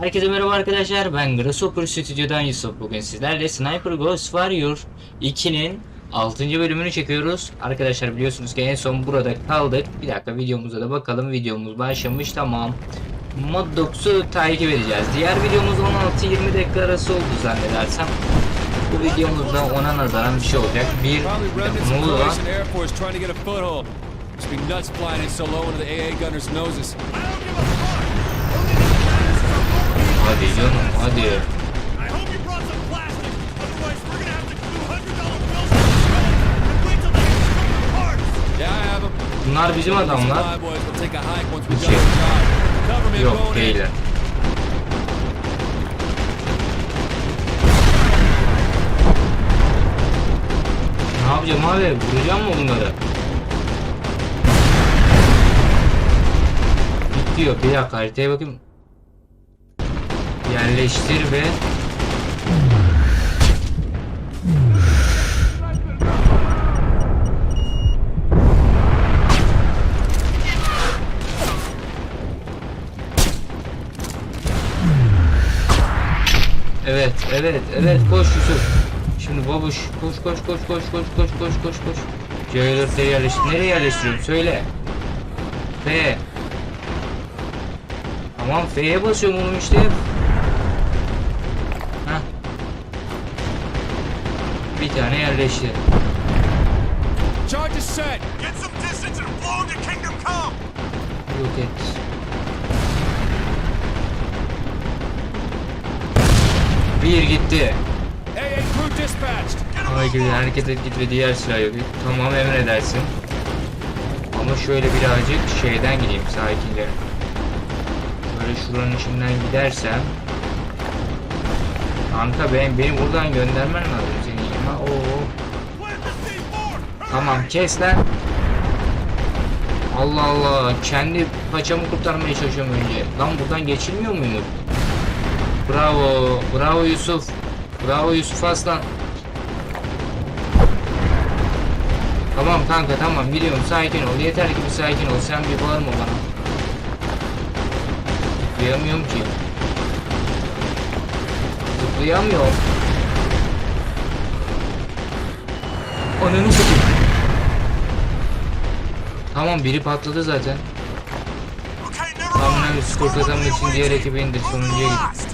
Herkese merhaba arkadaşlar. Ben Grasshopper Stüdyo'dan Yusuf. Bugün sizlerle Sniper Ghost Warrior 2'nin 6. bölümünü çekiyoruz. Arkadaşlar biliyorsunuz ki en son burada kaldık. Bir dakika videomuza da bakalım. Videomuz başlamış tamam. Mod 9'u takip edeceğiz. Diğer videomuz 16-20 dakika arası oldu zannedersem. Bu videomuzda ona nazaran bir şey olacak. Bir Probably canım hadi. Bunlar bizim adamlar. İki. Şey. Yok değiller. Ne yapacağım abi? Vuracağım mı bunları? Bitiyor. Bir dakika haritaya bakayım. Yerleştir ve Evet, evet, evet koş Yusuf. Şimdi babuş koş koş koş koş koş koş koş koş koş. C4'leri yerleştir. Nereye yerleştiriyorum? Söyle. F. Tamam F'ye basıyorum oğlum işte. Tane yerleştir. Charge is set. Get some distance and blow to Kingdom Come. Yok et. Bir gitti. AA crew dispatched. Hayır hareket et git ve diğer silah yok. Tamam emredersin. Ama şöyle birazcık şeyden gideyim sakince. Böyle şuranın içinden gidersem. Kanka ben beni buradan göndermen lazım Tamam kes lan. Allah Allah kendi paçamı kurtarmaya çalışıyorum önce. Lan buradan geçilmiyor muymuş? Bravo, bravo Yusuf. Bravo Yusuf Aslan. Tamam kanka tamam biliyorum sakin ol. Yeter ki bir sakin ol. Sen bir bağırma bana. Zıplayamıyorum ki. Zıplayamıyorum. Ananı satayım. Tamam biri patladı zaten. Okay, never Tamam mind. ben skor kazanmak için diğer ekibe indir. Sonuncuya git.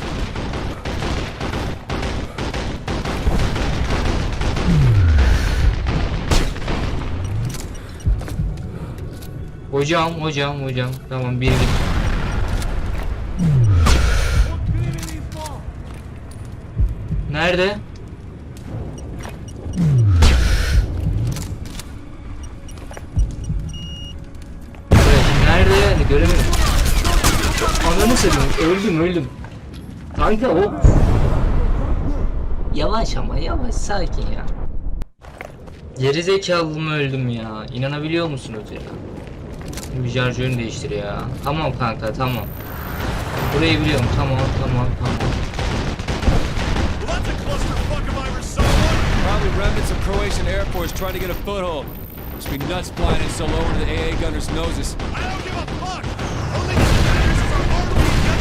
Hocam hocam hocam. Tamam bir git. Nerede? Seveyim öldüm öldüm. Kanka o. Yavaş ama yavaş sakin ya. Geri zekalı mı öldüm ya? İnanabiliyor musunuz ya? Bir şarjörünü değiştir ya. Tamam kanka tamam. Burayı biliyorum tamam tamam tamam. Probably remnants of Croatian Air Force trying to get a foothold. Must be nuts flying in so low into the AA gunners' noses. I don't give a fuck.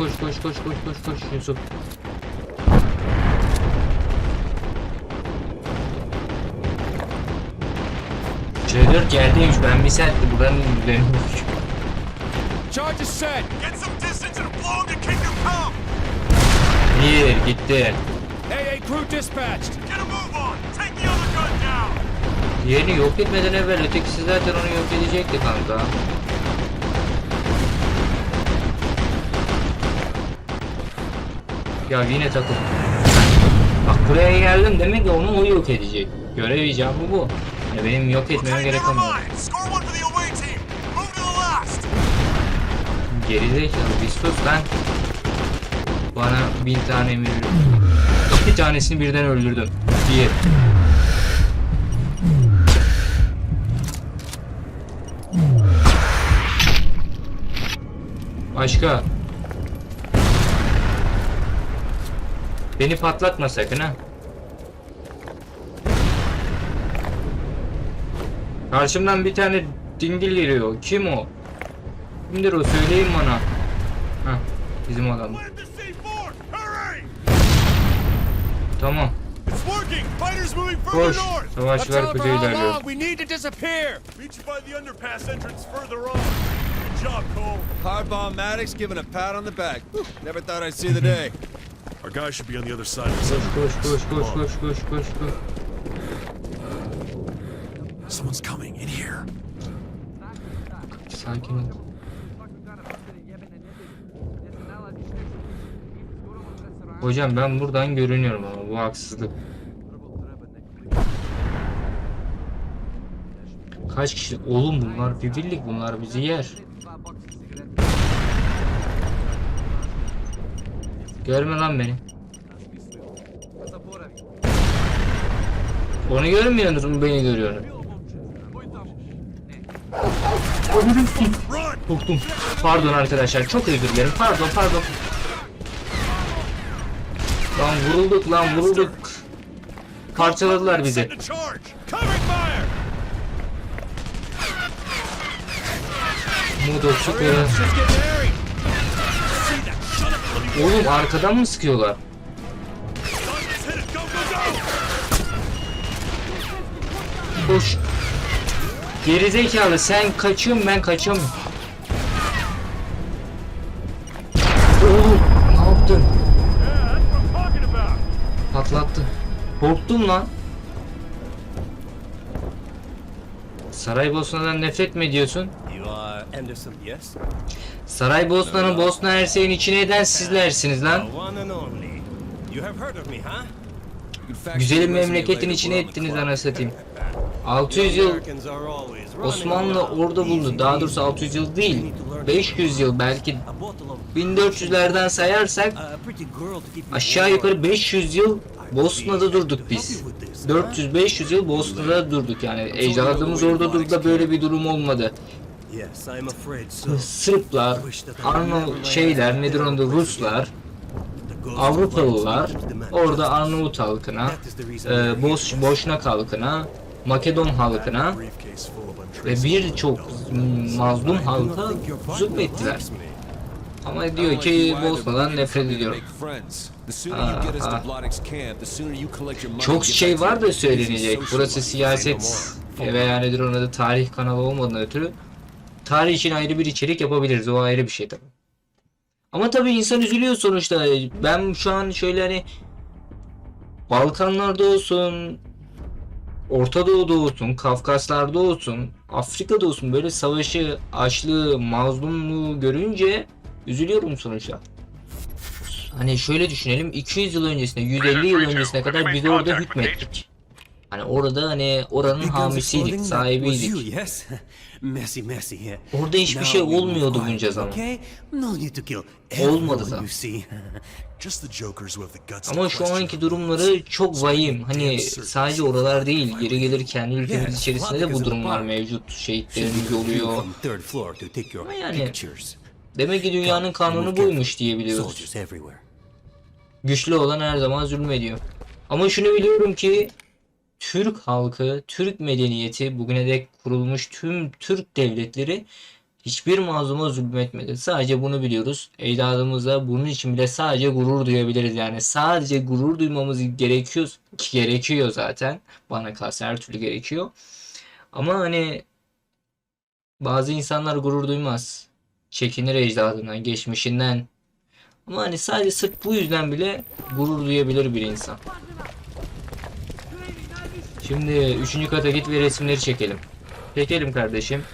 Koş koş koş koş koş koş Yusuf. C4 geldiymiş ben bir saattir buranın üzerine Charge is set. Get some distance and blow 'em to Kingdom Come. Bir gitti. AA crew dispatched. Get a move on. Take the other gun down. Diğerini yok etmeden evvel ötekisi zaten onu yok edecekti kanka. Ya yine takıl. Bak buraya geldim demek ki onu o yok edecek. Görev icabı bu. Ya benim yok etmeme gerek olmuyor. Gerizekalı bir sus lan. Bana bin tane emir. İki tanesini birden öldürdüm. Bir. Başka. Beni patlatma sakın ha. Karşımdan bir tane dingil geliyor. Kim o? Kimdir o? Söyleyin bana. Hah, bizim adam. Plant the C4. Hurry! Tamam. Koş. north. Savaşçılar kuzeye ilerliyor. We need to disappear. Meet you by the underpass entrance further on. Good job, Cole. Hardball Maddox giving a pat on the back. Never thought I'd see the day. Our guys should be on the other side this. Koş koş koş koş koş koş koş. Someone's coming in here. Sakin ol. Hocam ben buradan görünüyorum ama bu haksızlık. Kaç kişi? Oğlum bunlar bir birlik bunlar bizi yer. Görme lan beni. Onu görmüyorsunuz beni görüyorsunuz? Run! Korktum. Pardon arkadaşlar çok özür dilerim. Pardon pardon. Lan vurulduk lan vurulduk. Parçaladılar bizi. Mudo sıkıyor. Oğlum arkadan mı sıkıyorlar? Koş. Gerizekalı sen kaçıyorsun ben kaçıyorum. Oğlum ne yaptın? Patlattı. Korktum lan. Saraybosna'dan nefret mi ediyorsun? Saraybosna'nın Bosna Hersey'in içine eden sizlersiniz lan. Güzelim memleketin içine ettiniz ana satayım. 600 yıl Osmanlı orada bulundu. Easy Daha doğrusu 600 yıl değil. need to learn 500 yıl belki a bottle of 1400'lerden sayarsak aşağı yukarı 500 yıl Bosna'da durduk biz. 400-500 yıl Bosna'da durduk yani ecdadımız orada durdu da böyle bir durum olmadı. Sırplar, Arnavut şeyler nedir onda Ruslar, Avrupalılar orada. Arnavut halkına, e. Boş, Boşnak halkına, Makedon halkına ve birçok mazlum halka zulmettiler. Ama diyor ki Bosna'dan nefret ediyorum. Çok şey var da söylenecek. Burası siyaset veya nedir onun adı tarih kanalı olmadığından ötürü tarih için ayrı bir içerik yapabiliriz. O ayrı bir şey tabii. Ama tabii insan üzülüyor sonuçta. Ben şu an şöyle hani Balkanlarda olsun, Orta Doğu'da olsun, Kafkaslar'da olsun, Afrika'da olsun böyle savaşı, açlığı, mazlumluğu görünce üzülüyorum sonuçta. Hani şöyle düşünelim 200 yıl öncesine 150 yıl öncesine kadar biz orada hükmettik. Hani orada hani oranın hamisiydik, sahibiydik. Orada hiçbir şey olmuyordu bunca zaman. Olmadı da. Ama şu anki durumları çok vahim. Hani sadece oralar değil, geri gelir kendi ülkemiz içerisinde de bu durumlar mevcut. Şehitlerimiz oluyor. Ama yani. Demek ki dünyanın kanunu buymuş diye biliyoruz. Güçlü olan her zaman zulmediyor. Ama şunu biliyorum ki Türk halkı, Türk medeniyeti bugüne dek kurulmuş tüm Türk devletleri hiçbir mazluma zulmetmedi. Sadece bunu biliyoruz. Ecdadımıza bunun için bile sadece gurur duyabiliriz. Yani sadece gurur duymamız gerekiyor ki gerekiyor zaten. Bana kalsa her türlü gerekiyor. Ama hani bazı insanlar gurur duymaz. Çekinir ecdadından, geçmişinden. Ama hani sadece sırf bu yüzden bile gurur duyabilir bir insan. Şimdi üçüncü kata git ve resimleri çekelim. Çekelim kardeşim.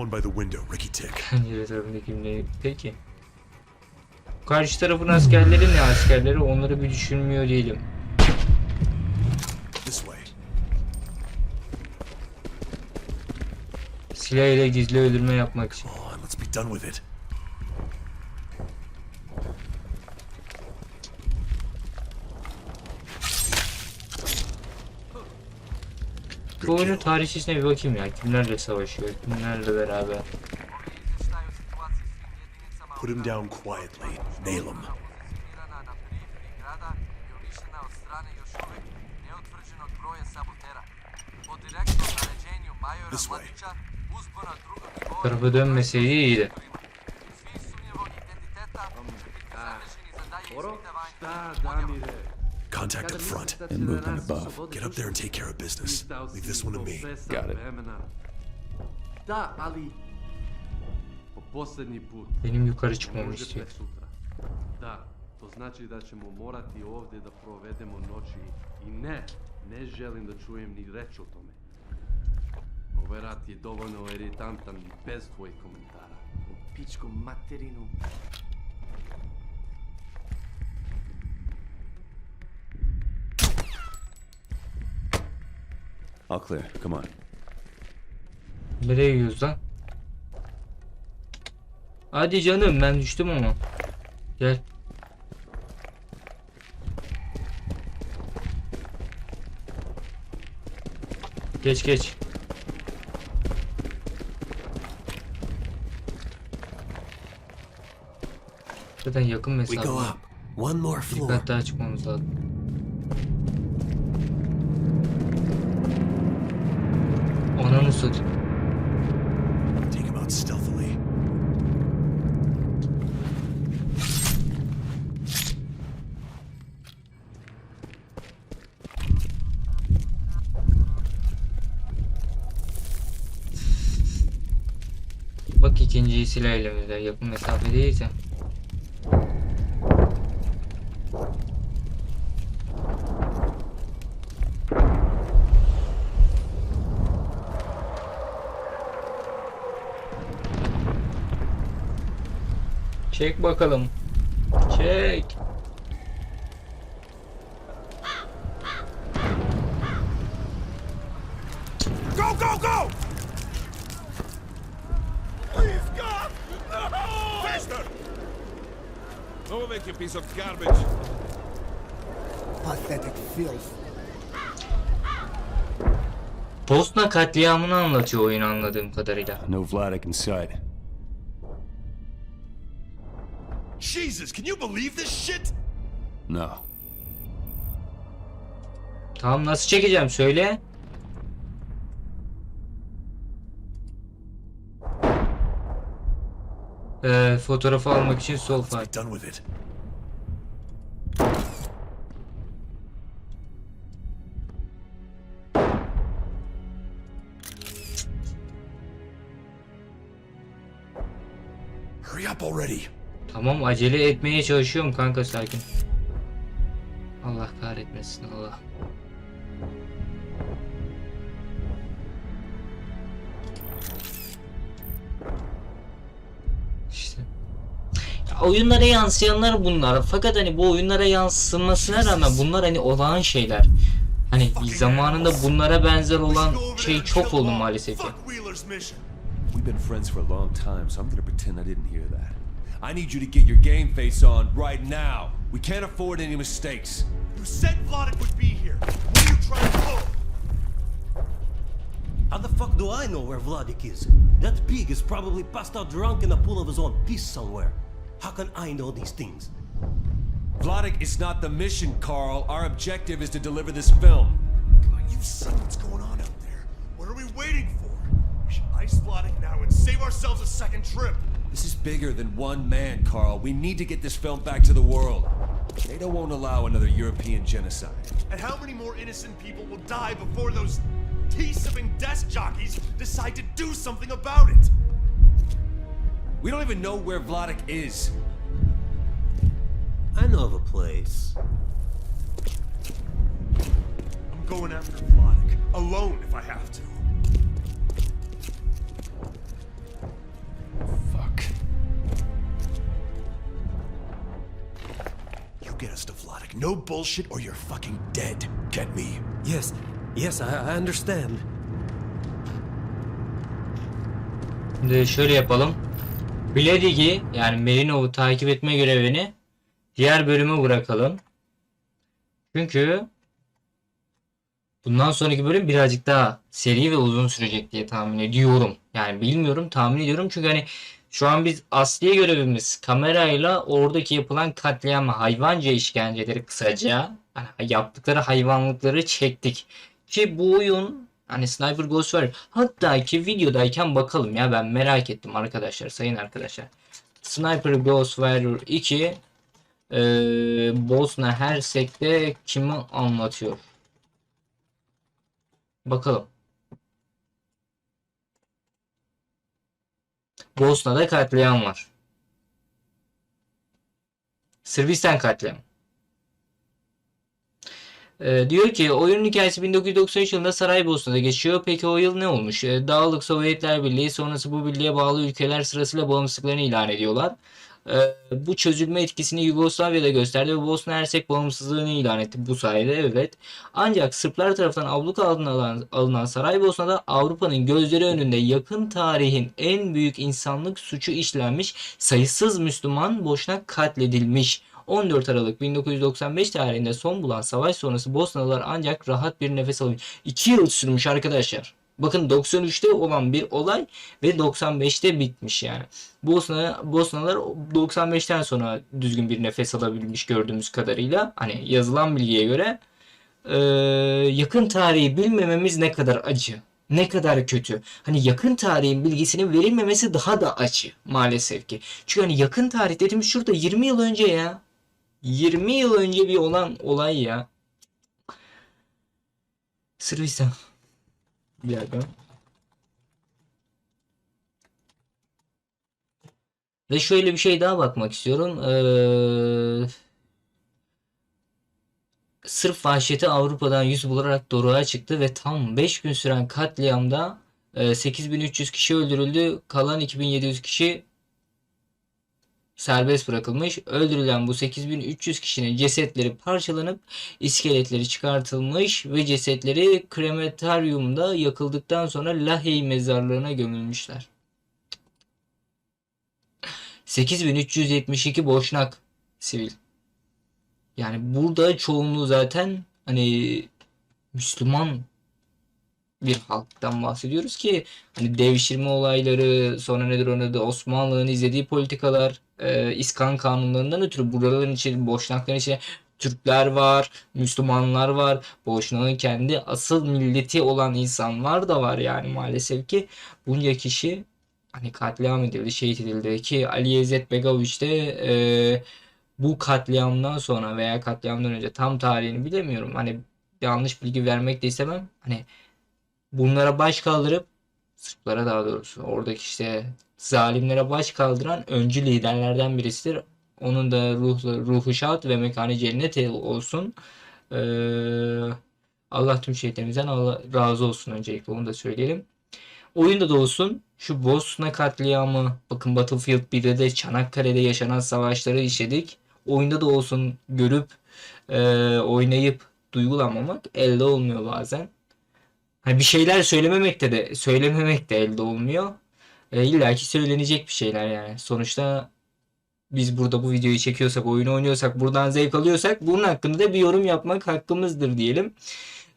One by the window, Ricky Tick. Pencere tarafındaki ne? Peki. Karşı tarafın askerleri ne askerleri onları bir düşünmüyor değilim. This way. Silah ile gizli öldürme yapmak için. On, let's be done with it. Bu oyunun tarihçesine bir bakayım ya. Kimlerle savaşıyor, kimlerle beraber. Put him down quietly. Nail him. Tarafa dönmeseydi iyiydi. svi sumnjivog identiteta će Contact up front. And movement above. Get up there and take care of business. Leave this one to me. Got it. Da, ali po posljednji put Benim yukarı çıkmamı istiyor. pre sutra. Da, to znači da ćemo morati ovdje da provedemo noći i ne, ne želim da čujem ni reč o tome. Ovaj rat je dovoljno iritantan i bez tvojih komentara. U pičku materinu. All clear. Come on. Nereye gidiyoruz lan? Hadi canım ben düştüm ama. Gel. Geç geç. Zaten yakın mesafe. Dikkat daha çıkmamız lazım. Ananı satayım. Bak ikinciyi silah elimizde yakın mesafe değilse. Çek bakalım. Çek. Go, go, go! Please, God! No! Faster! Move it, you piece of garbage. Pathetic filth. Bosna katliamını anlatıyor oyun anladığım kadarıyla. No Vladik in sight. Jesus, can you believe this shit? No. Tamam nasıl çekeceğim söyle. Ee, fotoğrafı almak için sol Let's Tamam acele etmeye çalışıyorum kanka sakin. Allah kahretmesin Allah. İşte. Ya oyunlara yansıyanlar bunlar. Fakat hani bu oyunlara yansımasına rağmen bunlar hani olağan şeyler. Hani zamanında bunlara benzer olan şey çok oldu maalesef ki. We've been friends for a long time, so I'm gonna pretend I didn't hear that. I need you to get your game face on right now. We can't afford any mistakes. You said Vladik would be here. What are you trying to pull? How the fuck do I know where Vladik is? That pig is probably passed out drunk in a pool of his own piss somewhere. How can I know these things? Vladik is not the mission, Carl. Our objective is to deliver this film. Come on, you've seen what's going on out there. What are we waiting for? We should ice Vladik now and save ourselves a second trip. This is bigger than one man, Carl. We need to get this film back to the world. NATO won't allow another European genocide. And how many more innocent people will die before those tea-sipping desk jockeys decide to do something about it? We don't even know where Vladik is. I know of a place. I'm going after Vladik. Alone if I have to. Get us to Vladik. No bullshit or you're fucking dead. Get me? Yes, yes, I, I understand. Şimdi şöyle yapalım. Bledig'i yani Merinov'u takip etme görevini diğer bölüme bırakalım. Çünkü bundan sonraki bölüm birazcık daha seri ve uzun sürecek diye tahmin ediyorum. Yani bilmiyorum tahmin ediyorum çünkü hani şu an biz asli görevimiz kamerayla oradaki yapılan katliam hayvanca işkenceleri kısaca hani yaptıkları hayvanlıkları çektik. Ki bu oyun hani Sniper Ghost var. Hatta ki videodayken bakalım ya ben merak ettim arkadaşlar sayın arkadaşlar. Sniper Ghost Warrior 2 e, Bosna Hersek'te kimi anlatıyor? Bakalım. Bosna'da katliam var. Sırbistan katliamı. Ee, diyor ki oyunun hikayesi 1993 yılında Saraybosna'da geçiyor. Peki o yıl ne olmuş? Ee, Dağlık Sovyetler Birliği sonrası bu birliğe bağlı ülkeler sırasıyla bağımsızlıklarını ilan ediyorlar. Ee, bu çözülme etkisini Yugoslavya'da gösterdi ve Bosna Hersek bağımsızlığını ilan etti bu sayede evet. Ancak Sırplar tarafından abluk altına alınan, alınan Saraybosna'da Avrupa'nın gözleri önünde yakın tarihin en büyük insanlık suçu işlenmiş sayısız Müslüman boşuna katledilmiş. 14 Aralık 1995 tarihinde son bulan savaş sonrası Bosnalılar ancak rahat bir nefes alıyor. 2 yıl sürmüş arkadaşlar. Bakın 93'te olan bir olay ve 95'te bitmiş yani. Bosna Bosnalılar 95'ten sonra düzgün bir nefes alabilmiş gördüğümüz kadarıyla. Hani yazılan bilgiye göre Ee, yakın tarihi bilmememiz ne kadar acı. Ne kadar kötü. Hani yakın tarihin bilgisinin verilmemesi daha da acı maalesef ki. Çünkü hani yakın tarih dediğimiz şurada 20 yıl önce ya. 20 yıl önce bir olan olay ya. Sırbistan. Bir dakika. Ve şöyle bir şey daha bakmak istiyorum. Ee, Sırp vahşeti Avrupa'dan yüz bularak doruğa çıktı ve tam 5 gün süren katliamda e, 8300 kişi öldürüldü. Kalan 2700 kişi serbest bırakılmış. Öldürülen bu 8300 kişinin cesetleri parçalanıp iskeletleri çıkartılmış ve cesetleri krematoryumda yakıldıktan sonra Lahey mezarlığına gömülmüşler. 8372 boşnak sivil. Yani burada çoğunluğu zaten hani Müslüman bir halktan bahsediyoruz ki hani devşirme olayları sonra nedir onun adı Osmanlı'nın izlediği politikalar e, İskan kanunlarından ötürü buraların içi Boşnakların içinde Türkler var, Müslümanlar var, Boşnak'ın kendi asıl milleti olan insanlar da var yani maalesef ki bunca kişi hani katliam edildi, şehit edildi ki Ali İzzet Begoviç de e, bu katliamdan sonra veya katliamdan önce tam tarihini bilemiyorum. Hani yanlış bilgi vermek de istemem. Hani bunlara baş kaldırıp Sırplara daha doğrusu oradaki işte zalimlere baş kaldıran öncü liderlerden birisidir. Onun da ruhlu, ruhu şad ve mekanı cennet olsun. Ee, Allah tüm şehitlerimizden Allah razı olsun öncelikle onu da söyleyelim. Oyunda da olsun şu Bosna katliamı bakın Battlefield 1'de de Çanakkale'de yaşanan savaşları işledik. Oyunda da olsun görüp e, oynayıp duygulanmamak elde olmuyor bazen. Hani bir şeyler söylememekte de söylememek de elde olmuyor. E, İlla ki söylenecek bir şeyler yani. Sonuçta biz burada bu videoyu çekiyorsak, oyunu oynuyorsak, buradan zevk alıyorsak bunun hakkında da bir yorum yapmak hakkımızdır diyelim.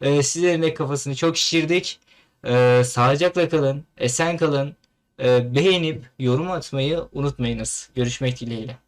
E, sizlerin de kafasını çok şişirdik. E, sağlıcakla kalın, esen kalın. E, beğenip yorum atmayı unutmayınız. Görüşmek dileğiyle.